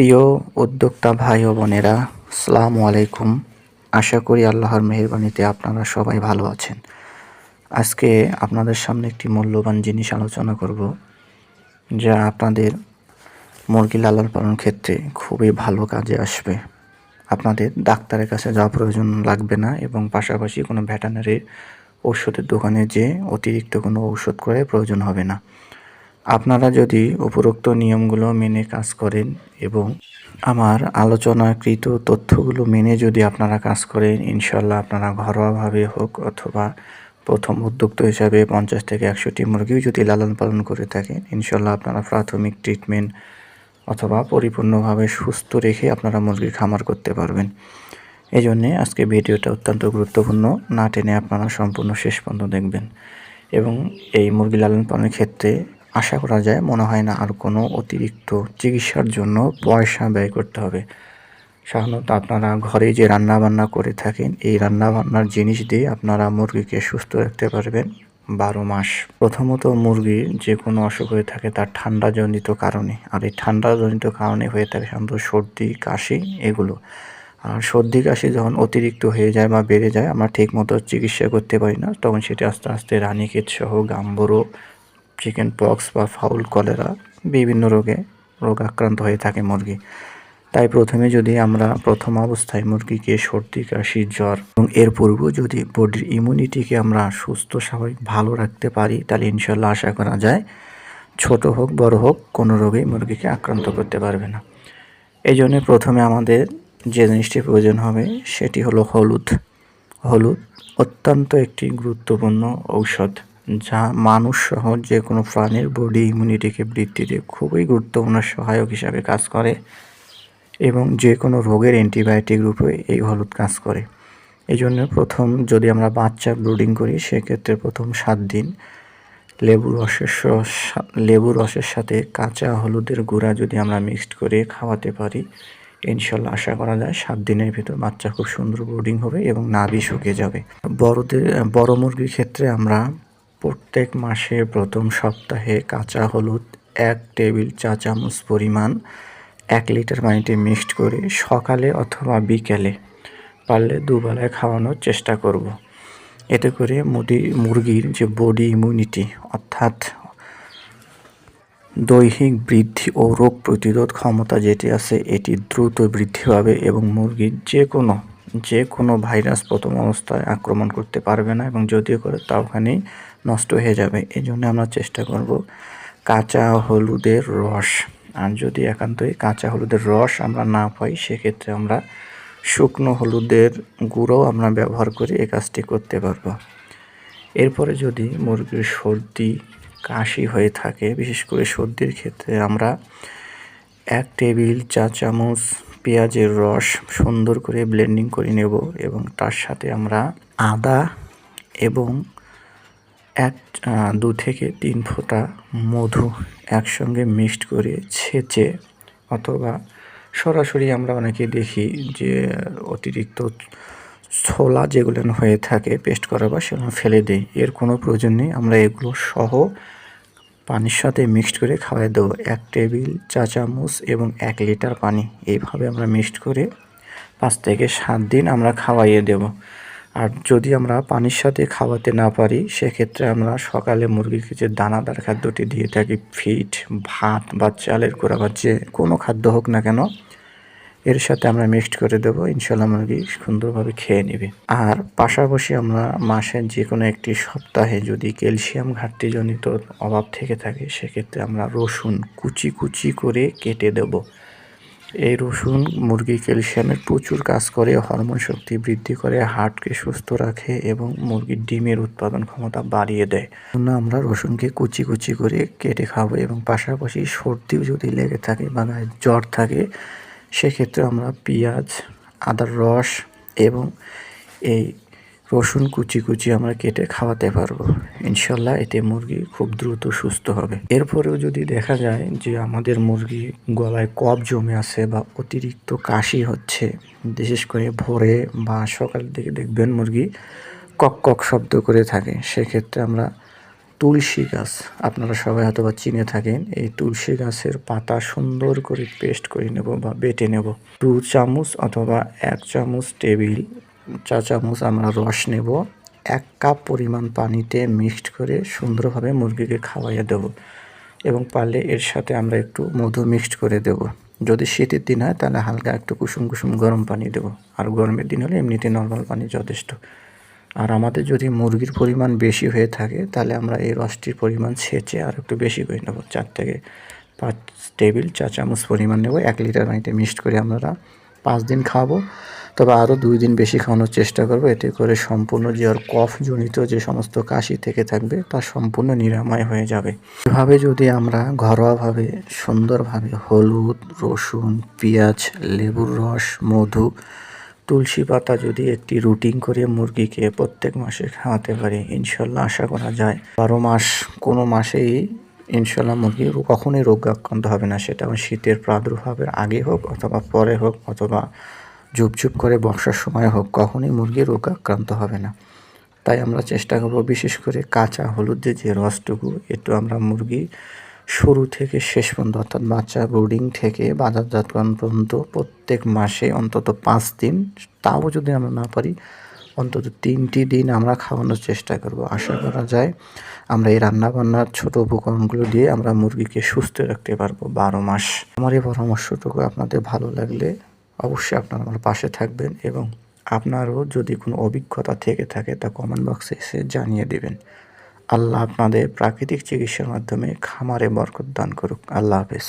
প্রিয় উদ্যোক্তা ভাই ও বোনেরা, আসসালামু আলাইকুম। আশা করি আল্লাহর মেহেরবানিতে আপনারা সবাই ভালো আছেন। আজকে আপনাদের সামনে একটি মূল্যবান জিনিস আলোচনা করব, যা আপনাদের মুরগি লালন পালন ক্ষেত্রে খুবই ভালো কাজে আসবে। আপনাদের ডাক্তারের কাছে যাওয়া প্রয়োজন লাগবে না এবং পাশাপাশি কোনো ভেটানারি ওষুধের দোকানে যে অতিরিক্ত কোনো ঔষধ করে প্রয়োজন হবে না। আপনারা যদি উপরোক্ত নিয়মগুলো মেনে কাজ করেন এবং আমার আলোচনাকৃত তথ্যগুলো মেনে যদি আপনারা কাজ করেন ইনশাল্লাহ আপনারা ঘরোয়াভাবে হোক অথবা প্রথম উদ্যোক্তা হিসাবে পঞ্চাশ থেকে একশোটি মুরগিও যদি লালন পালন করে থাকেন ইনশাল্লাহ আপনারা প্রাথমিক ট্রিটমেন্ট অথবা পরিপূর্ণভাবে সুস্থ রেখে আপনারা মুরগি খামার করতে পারবেন। এই জন্যে আজকে ভিডিওটা অত্যন্ত গুরুত্বপূর্ণ, না টেনে আপনারা সম্পূর্ণ শেষ পর্যন্ত দেখবেন এবং এই মুরগি লালন পালনের ক্ষেত্রে আশা করা যায় মনে হয় না আর কোনো অতিরিক্ত চিকিৎসার জন্য পয়সা ব্যয় করতে হবে। সাধারণত আপনারা ঘরে যে রান্না বান্না করে থাকেন, এই রান্না বান্নার জিনিস দিয়ে আপনারা মুরগিকে সুস্থ রাখতে পারবেন বারো মাস। প্রথমত মুরগির যে কোনো অসুখ হয়ে থাকে তার ঠান্ডাজনিত কারণে। আর এই ঠান্ডাজনিত কারণে হয়ে থাকে সাধারণত সর্দি, কাশি এগুলো। আর সর্দি, কাশি যখন অতিরিক্ত হয়ে যায় বা বেড়ে যায়, আমরা ঠিকমতো চিকিৎসা করতে পারি না, তখন সেটি আস্তে আস্তে রানীক্ষেত সহ গাম্বরো চিকেন পক্স বা ফাউল কলেরা বিভিন্ন রোগে রোগ আক্রান্ত হয়ে থাকে মুরগি। তাই প্রথমে যদি আমরা প্রথম অবস্থায় মুরগিকে সর্দি, কাশি, জ্বর এবং এর পূর্বেও যদি বডির ইমিউনিটিকে আমরা সুস্থ, স্বাভাবিক, ভালো রাখতে পারি, তাহলে ইনশাল্লাহ আশা করা যায় ছোট হোক, বড় হোক, কোনো রোগেই মুরগিকে আক্রান্ত করতে পারবে না। এই জন্য প্রথমে আমাদের যে জিনিসটি প্রয়োজন হবে, সেটি হলো হলুদ। হলুদ অত্যন্ত একটি গুরুত্বপূর্ণ ঔষধ। যা মানুষ সহ যে কোনো প্রাণীর বডি ইমিউনিটিকে বৃদ্ধিতে খুবই গুরুত্বপূর্ণ সহায়ক হিসাবে কাজ করে এবং যে কোনো রোগের অ্যান্টিবায়োটিক রূপে এই হলুদ কাজ করে। এই জন্য প্রথম যদি আমরা বাচ্চা ব্রুডিং করি, সেক্ষেত্রে প্রথম সাত দিন লেবু রসের লেবু রসের সাথে কাঁচা হলুদের গুঁড়া যদি আমরা মিক্সড করে খাওয়াতে পারি, ইনশাল্লাহ আশা করা যায় সাত দিনের ভিতর বাচ্চা খুব সুন্দর ব্রুডিং হবে এবং নাভি শুকিয়ে যাবে। বড়দের, বড় মুরগির ক্ষেত্রে আমরা প্রত্যেক মাসে প্রথম সপ্তাহে কাঁচা হলুদ এক টেবিল চা চামচ পরিমাণ এক লিটার পানিতে মিক্সড করে সকালে অথবা বিকেলে পারলে দুবেলায় খাওয়ানোর চেষ্টা করব। এতে করে মুদি, মুরগির যে বডি ইমিউনিটি অর্থাৎ দৈহিক বৃদ্ধি ও রোগ প্রতিরোধ ক্ষমতা যেটি আছে, এটি দ্রুত বৃদ্ধি পাবে এবং মুরগির যে কোনো যে কোনো ভাইরাস প্রথম অবস্থায় আক্রমণ করতে পারবে না এবং যদিও করে তা ওখানেই নষ্ট হয়ে যাবে এই জন্য আমরা চেষ্টা করব কাঁচা হলুদের রস। আর যদি একান্তই কাঁচা হলুদের রস আমরা না পাই, সেক্ষেত্রে আমরা শুকনো হলুদের গুঁড়োও আমরা ব্যবহার করে এই কাজটি করতে পারব। এরপরে যদি মুরগির সর্দি, কাশি হয়ে থাকে, বিশেষ করে সর্দির ক্ষেত্রে আমরা এক টেবিল চা চামচ পেঁয়াজের রস সুন্দর করে ব্লেন্ডিং করে নেব এবং তার সাথে আমরা আদা এবং এক দু থেকে তিন ফোঁটা মধু একসঙ্গে মিক্সড করে ছেঁচে অথবা সরাসরি আমরা অনেকে দেখি যে অতিরিক্ত ছোলা যেগুলো হয়ে থাকে পেস্ট করা বা সেগুলো ফেলে দেই। এর কোনো প্রয়োজন নেই। আমরা এগুলো সহ পানির সাথে মিক্সড করে খাওয়াই দেবো। এক টেবিল চা চামচ এবং এক লিটার পানি। এইভাবে আমরা মিক্সড করে পাঁচ থেকে সাত দিন আমরা খাওয়াইয়ে দেব। আর যদি আমরা পানির সাথে খাওয়াতে না পারি, সেক্ষেত্রে আমরা সকালে মুরগিকে যে দানাদার খাদ্যটি দিয়ে থাকি। ফিট, ভাত বা চালের কোড়া বা যে কোনো খাদ্য হোক না কেন, এর সাথে আমরা মিক্সড করে দেবো। ইনশাল্লাহ মুরগি সুন্দরভাবে খেয়ে নেবে। আর পাশাপাশি আমরা মাসের যে কোনো একটি সপ্তাহে যদি ক্যালসিয়াম ঘাটতিজনিত অভাব থেকে থাকে, সেক্ষেত্রে আমরা রসুন কুচি কুচি করে কেটে দেব। এই রসুন, মুরগি, ক্যালসিয়ামের প্রচুর কাজ করে, হরমোন শক্তি বৃদ্ধি করে, হার্টকে সুস্থ রাখে এবং মুরগির ডিমের উৎপাদন ক্ষমতা বাড়িয়ে দেয়। জন্য আমরা রসুনকে কুচি কুচি করে কেটে খাব এবং পাশাপাশি সর্দিও যদি লেগে থাকে বা জ্বর থাকে, সেক্ষেত্রে আমরা পেঁয়াজ আদার রস এবং এই রসুন কুচি কুচি আমরা কেটে খাওয়াতে পারব। ইনশাল্লাহ এতে মুরগি খুব দ্রুত সুস্থ হবে। এরপরেও যদি দেখা যায় যে আমাদের মুরগি গলায় কপ জমে আছে বা অতিরিক্ত কাশি হচ্ছে, বিশেষ করে ভোরে বা সকাল দিকে দেখবেন মুরগি কক কক শব্দ করে থাকে, সেক্ষেত্রে আমরা তুলসী গাছ, আপনারা সবাই হয়তো বা চিনে থাকেন, এই তুলসী গাছের পাতা সুন্দর করে পেস্ট করে নেব বা বেটে নেব। দু চামচ অথবা এক চামচ টেবিল চা চামচ আমরা রস নেব। এক কাপ পরিমাণ পানিতে মিক্সড করে সুন্দরভাবে মুরগিকে খাওয়াইয়ে দেব এবং পারলে এর সাথে আমরা একটু মধু মিক্সড করে দেব। যদি শীতের দিন হয়, তাহলে হালকা একটু কুসুম কুসুম গরম পানি দেব। আর গরমের দিন হলে এমনিতে নর্মাল পানি যথেষ্ট। আর আমাদের যদি মুরগির পরিমাণ বেশি হয়ে থাকে, তাহলে আমরা এই রসটির পরিমাণ ছেঁচে আর একটু বেশি করে নেব। চার থেকে পাঁচ টেবিল চা চামচ পরিমাণ নেব। এক লিটার পানিতে মিক্সড করে আমরা পাঁচ দিন খাব তবে আরও দুই দিন বেশি খাওয়ানোর চেষ্টা করব। এতে করে সম্পূর্ণ যে আর কফজনিত যে সমস্ত কাশি থেকে থাকবে, তা সম্পূর্ণ নিরাময় হয়ে যাবে। এভাবে যদি আমরা ঘরোয়াভাবে, সুন্দরভাবে হলুদ, রসুন, পেঁয়াজ, লেবুর রস, মধু, তুলসী পাতা যদি একটি রুটিন করে মুরগিকে প্রত্যেক মাসে খাওয়াতে পারি, ইনশাল্লাহ আশা করা যায়। বারো মাস, কোনো মাসেই ইনশাল্লাহ মুরগি কখনোই রোগ আক্রান্ত হবে না। সেটা শীতের প্রাদুর্ভাবের আগে হোক অথবা পরে হোক, অথবা ঝুপঝুপ করে বর্ষার সময় হোক, কখনোই মুরগি রোগ আক্রান্ত হবে না। তাই আমরা চেষ্টা করব বিশেষ করে কাঁচা হলুদের যে রসটুকু একটু আমরা মুরগি শুরু থেকে শেষ পর্যন্ত, অর্থাৎ বাচ্চা ব্রুডিং থেকে বাজারজাতকরণ পর্যন্ত প্রত্যেক মাসে অন্তত পাঁচ দিন, তাও যদি আমরা না পারি, অন্তত তিনটি দিন আমরা খাওয়ানোর চেষ্টা করব। আশা করা যায় আমরা এই রান্নাবান্নার ছোট উপকরণগুলো দিয়ে আমরা মুরগিকে সুস্থ রাখতে পারব বারো মাস। আমার এই পরামর্শটুকু আপনাদের ভালো লাগলে অবশ্যই আপনারা আমার পাশে থাকবেন এবং আপনারও যদি কোনো অভিজ্ঞতা থেকে থাকে তা কমেন্ট বক্সে এসে জানিয়ে দেবেন। আল্লাহ আপনাদের প্রাকৃতিক চিকিৎসার মাধ্যমে খামারে বরকত দান করুক। আল্লাহ হাফেজ।